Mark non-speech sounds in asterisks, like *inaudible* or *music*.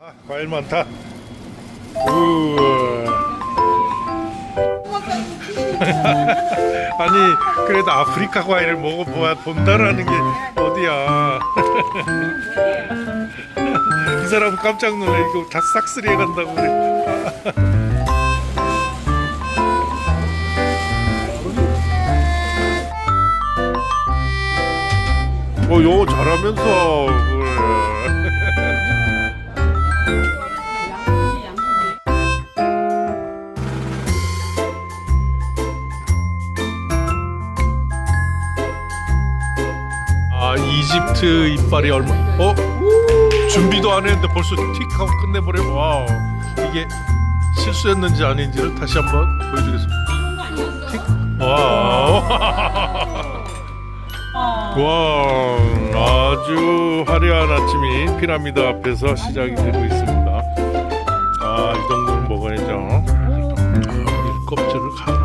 아, 과일 많다. 우와. *laughs* 아니 그래도 아프리카 과일을 먹어보아 본다라는 게 어디야? *laughs* 이 사람 깜짝 놀래 이거 다 싹쓸이 해 간다고 그래. *laughs* 어 영어 잘하면서 그래. 아, 이집트 이빨이 얼마? 어? 준비도 안 했는데 벌써 틱 하고 끝내버려 와 이게 실수였는지 아닌지를 다시 한번 보여드리겠습니다 틱. 와우. *laughs* 와 아주 화려한 아침이 피라미드 앞에서 시작이 되고 있습니다. 아 이 정도는 먹어야죠. 음, 껍질을 가.